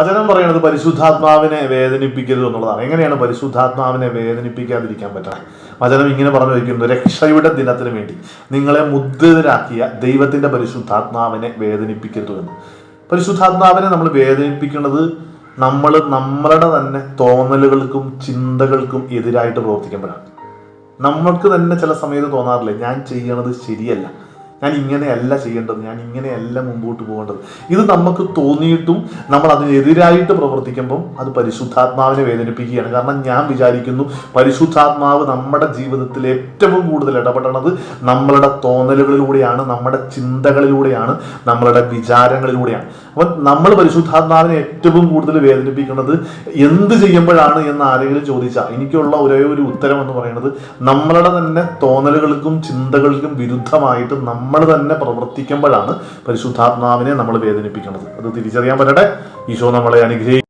വചനം പറയുന്നത് പരിശുദ്ധാത്മാവിനെ വേദനിപ്പിക്കരുത് എന്നുള്ളതാണ്. എങ്ങനെയാണ് പരിശുദ്ധാത്മാവിനെ വേദനിപ്പിക്കാതിരിക്കാൻ പറ്റണം വചനം ഇങ്ങനെ പറഞ്ഞു വയ്ക്കുന്നു രക്ഷയുടെ ദിനത്തിന് വേണ്ടി. നിങ്ങളെ മുദ്രിതരാക്കിയ ദൈവത്തിന്റെ പരിശുദ്ധാത്മാവിനെ വേദനിപ്പിക്കരുത് എന്ന്. പരിശുദ്ധാത്മാവിനെ നമ്മൾ വേദനിപ്പിക്കുന്നത് നമ്മൾ നമ്മളുടെ തന്നെ തോന്നലുകൾക്കും ചിന്തകൾക്കും എതിരായിട്ട് പ്രവർത്തിക്കുമ്പോഴാണ്. നമ്മൾക്ക് തന്നെ ചില സമയത്ത് തോന്നാറില്ല ഞാൻ ചെയ്യണത് ശരിയല്ല. ഞാൻ ഇങ്ങനെയല്ല ചെയ്യേണ്ടത് ഞാൻ ഇങ്ങനെയല്ല മുമ്പോട്ട് പോകേണ്ടത്. ഇത് നമുക്ക് തോന്നിയിട്ടും നമ്മൾ അതിനെതിരായിട്ട് പ്രവർത്തിക്കുമ്പം അത് പരിശുദ്ധാത്മാവിനെ വേദനിപ്പിക്കുകയാണ്. കാരണം ഞാൻ വിചാരിക്കുന്നു പരിശുദ്ധാത്മാവ് നമ്മുടെ ജീവിതത്തിൽ ഏറ്റവും കൂടുതൽ ഇടപെടണത് നമ്മളുടെ തോന്നലുകളിലൂടെയാണ് നമ്മുടെ ചിന്തകളിലൂടെയാണ് നമ്മളുടെ വിചാരങ്ങളിലൂടെയാണ്. അപ്പം നമ്മൾ പരിശുദ്ധാത്മാവിനെ ഏറ്റവും കൂടുതൽ വേദനിപ്പിക്കുന്നത് എന്ത് ചെയ്യുമ്പോഴാണ് എന്ന് ആരെങ്കിലും ചോദിച്ചാൽ എനിക്കുള്ള ഒരേ ഒരു ഉത്തരം എന്ന് പറയുന്നത് നമ്മളുടെ തന്നെ തോന്നലുകൾക്കും ചിന്തകൾക്കും വിരുദ്ധമായിട്ട് നമ്മൾ തന്നെ പ്രവർത്തിക്കുമ്പോഴാണ് പരിശുദ്ധാത്മാവിനെ നമ്മൾ വേദനിപ്പിക്കുന്നത്. അത് തിരിച്ചറിയാൻ പറ്റട്ടെ? ഈശോ നമ്മളെ അനുഗ്രഹിക്കും